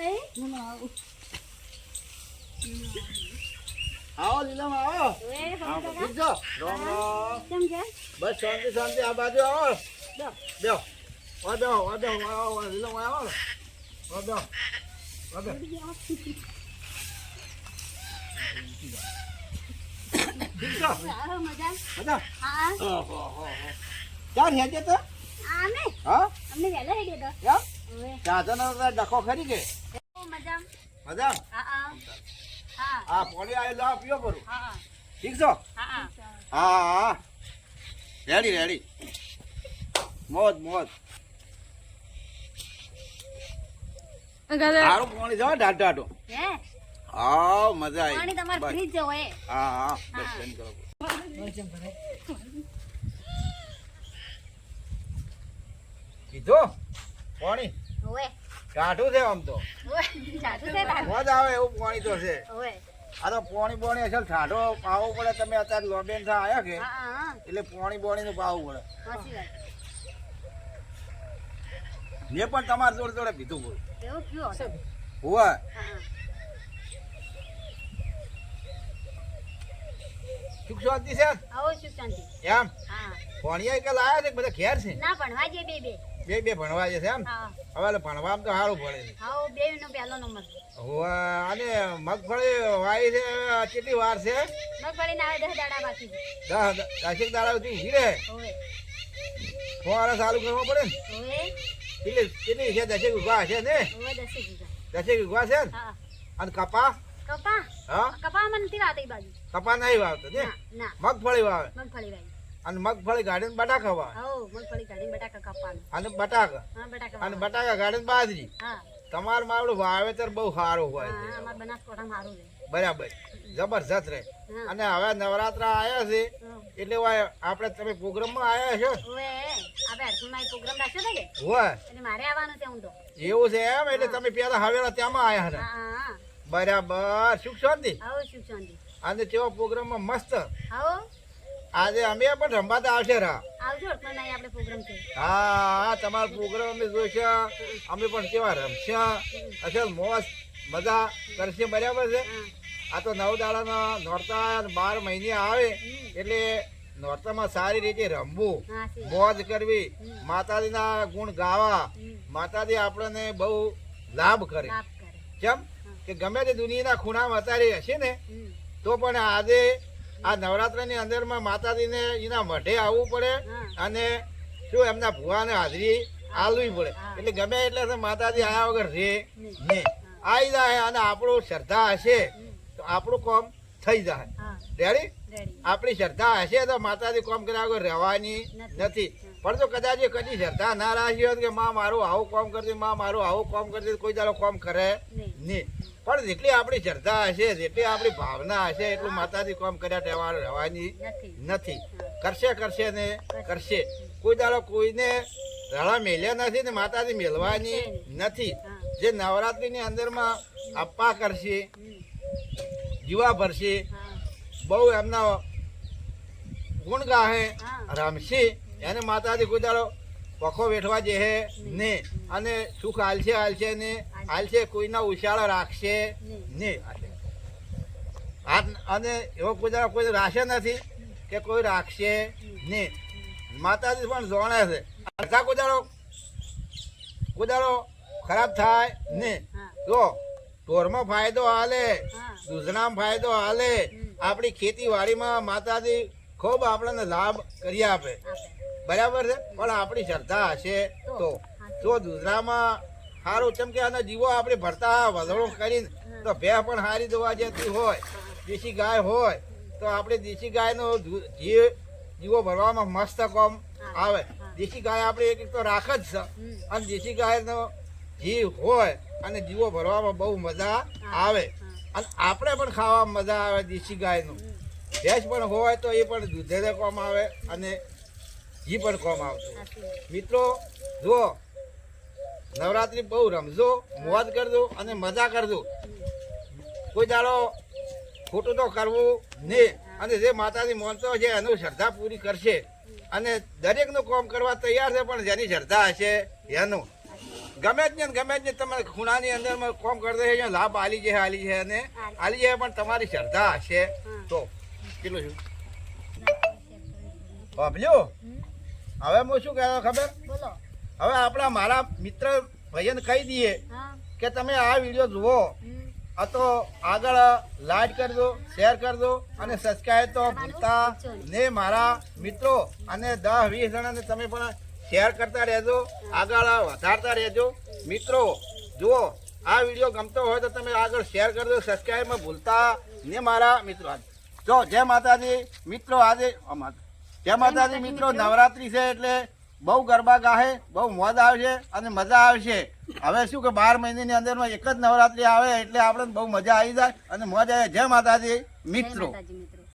હું આવું આવો લીલામ આવો ઓએ આવો, ભગત ઠીક છો રામ રામ કેમ છે બસ શાંતિ શાંતિ આ બાજુ આવો દો બેહો ઓ બેહો ઓ બેહો આવો આવો, લીલામ આવો ને ઓ બેહો ઓ બેહો ઠીક છો આવો મજા બધા હા ઓહો હો હો ક્યાં હેજે તો આમે હા અમને વહેલા હેડે તો ઓએ ડખો ખરી કે? હા હા. હા. આ પોણી આવેલો આ પીવો હા ઠીક છો? હા હા. હા રેડી રેડી. મોજ મોજ. સારું પાણી જાવ ડાઢ ડાઢો હા? મજા આવી પાણી તમારે બસ. ફ્રીજ જવો. હા હા. કરો. કીધું? પાણી? કાઢું છે આમ તો. છે મોજ આવે એવું પાણી તો છે. ઓએ આ તો પોણી બોણી અસલ ઠાઢો પાવો પડે તમે અત્યારે લોબેન થા આયા કે? હા હા હા. એટલે પોણી બોણી નું પાવું પડે. મેં પણ તમારે જોડે જોડે પીધું બોલ. હોવે. સુખ શાંતિ છે? આવો શું શાંતિ. એમ? હા. કે લાયા છે બધા ઘેર છે? ના પણ વાજે બે બે. બે બે ભણવા છે એમ? હવે ભણવામાં તો સારું ભણે છે. બે નો પહેલો નંબર અને મગફળી વાવી છે કેટલી વાર છે? મગફળી ના દસ દાડા બાકી દસ દસેક દાડા સુધી ઊભી રહે ઓએ ચાલુ કરવો પડે ને? કેટલી કેટલી છે? દસેક ઊભા છે ને? દસેક ઊભા છે ને? હા. અને કપા? કપા? હા? નથી વાત બાજુ. કપા નહીં વાવતો ના. મગફળી વાવે. મગફળી વાવી. અને મગફળી ગાડીને બટાકા મગફળી કાઢીને બટાકા કાપવાનું. અને બટાકા. હા બટાકા અને. બટાકા ગાડીને બાજરી. હા. તમારું માવડું વાવેતર બહુ સારું હોય છે. અમાર બનાસકાંઠામાં સારું છે. બરાબર. જબરજસ્ત રહે. અને હવે નવરાત્રા આવ્યા છે. એટલે આપણે તમે પ્રોગ્રામમાં આવ્યા છો? એવું છે એમ? એટલે તમે પેલા હવેલા ત્યાંમાં આવ્યા હતા. બરાબર. સુખ શાંતિ. અને તેવા પ્રોગ્રામમાં મસ્ત આજે અમે પણ રમવાતા આવશે રા. આવજો પણ નહીં આપણે પ્રોગ્રામ છે. હા હા તમારો પ્રોગ્રામ અમે જોઈશે. અમે પણ કેવા રમશે. અસલ મોજ મજા કરશે બરાબર છે? આ તો નવ દાડાના નોરતા બાર મહિને આવે એટલે નોરતામાં સારી રીતે રમવું. મોજ કરવી. માતાજીના ગુણ ગાવા. માતાજી આપણને બહુ લાભ કરે. કેમ? કે ગમે તે દુનિયાના ખૂણામાં અત્યારે હશે ને તો પણ આજે આ નવરાત્રની અંદરમાં માતાજીને એના મઢે આવવું પડે અને શું એમના ભુવાને હાજરી આલવી પડે. એટલે ગમે એટલે માતાજી આયા વગર રે. નહીં આવી જાય અને આપણું શ્રદ્ધા હશે તો આપણું કોમ થઈ જાય. રેડી આપણી શ્રદ્ધા હશે તો માતાજી કોમ કર્યા વગર રહેવાની નથી. પણ જો કદાચ કદી શ્રદ્ધા ના રાખી હોત કે માં મારું આવું કોમ કરતી માં મારું આવું કોમ કરતી કોઈ દાડો કોમ કરે નહીં. પણ જેટલી આપણી શ્રદ્ધા હશે જેટલી આપણી ભાવના હશે એટલું માતાજી કામ કર્યા તહેવાર રહેવાની નથી. નથી. કરશે કરશે ને કરશે. કોઈ દાડો કોઈને રળા મેલ્યા નથી ને માતાજી મેળવાની નથી. જે નવરાત્રીની અંદરમાં અપ્પા કરશે જીવા ભરશે બહુ એમના ગુણ ગાહે રમશે. એને માતાજી કોઈ દાડો પખો વેઠવા જે ને. અને સુખ હાલશે હાલશે ને. હાલશે કોઈના ઉછાળા રાખશે ને. અને એવો કોઈ કોઈ રાખશે નથી કે કોઈ રાખશે ને. માતાજી પણ જોણે છે. અડધા કોઈ દાડો ખરાબ થાય ને. તો ઢોરમાં ફાયદો હાલે દૂધનામાં ફાયદો હાલે આપણી ખેતીવાડીમાં માતાજી ખૂબ આપણને લાભ કરી આપે. બરાબર છે? પણ આપણી શ્રદ્ધા હશે તો. જો દૂધરામાં સારું કેમ કે આના જીવો આપણે ભરતા વધણો કરીને તો ભેં પણ સારી દવા જતી હોય, દેશી ગાય હોય, તો આપણે દેશી ગાયનો જીવ જીવો ભરવામાં મસ્ત કોમ આવે. દેશી ગાય આપણે એક તો રાખ જ અને દેશી ગાયનો જીવ હોય અને જીવો ભરવામાં બહુ મજા આવે. અને આપણે પણ ખાવામાં મજા આવે દેશી ગાયનું. ભેંસ પણ હોય તો એ પણ દૂધે કોમ આવે અને ઘી પણ કોમ આવશે. મિત્રો જુઓ નવરાત્રિ બહુ રમજો મોજ કરજો અને મજા કરજો. કોઈ દાડો ખોટું તો કરવું નહીં. અને જે માતાજી માનતો છે એનું શ્રદ્ધા પૂરી કરશે. અને દરેકનું કામ કરવા તૈયાર છે પણ જેની શ્રદ્ધા હશે એનું. ગમે જ ને ગમે જ ને તમારે ખૂણાની અંદર કોમ કરતો છે લાભ આલી છે આલી છે અને આલી. છે પણ તમારી શ્રદ્ધા હશે તો. કેટલું છું? બાબલ્યો હવે હું શું કહેવા ખબર? બોલો. હવે આપણા મારા મિત્ર ભાઈને કહી દઈએ કે તમે આ વીડિયો જુઓ. આ તો આગળ લાઈક કરી દો શેર કરજો અને સબસ્ક્રાઈબ તો ભૂલતા ને મારા મિત્રો અને દસ વીસ જણાને તમે પણ શેર કરતા રહેજો આગળ વધારતા રહેજો. મિત્રો જુઓ આ વીડિયો ગમતો હોય તો તમે આગળ શેર કરજો સબસ્ક્રાઈબમાં ભૂલતા ને મારા મિત્રો. જો જય માતાજી. મિત્રો આજે અ માતા- જય માતાજી મિત્રો નવરાત્રી છે એટલે બહુ ગરબા ગાહે બહુ મોજ આવશે અને મજા આવશે. હવે શું કે બાર મહિનાની અંદરમાં એક જ નવરાત્રી આવે એટલે આપણે બહુ મજા આવી જાય અને મોજ આવે. જય માતાજી માતાજી મિત્રો.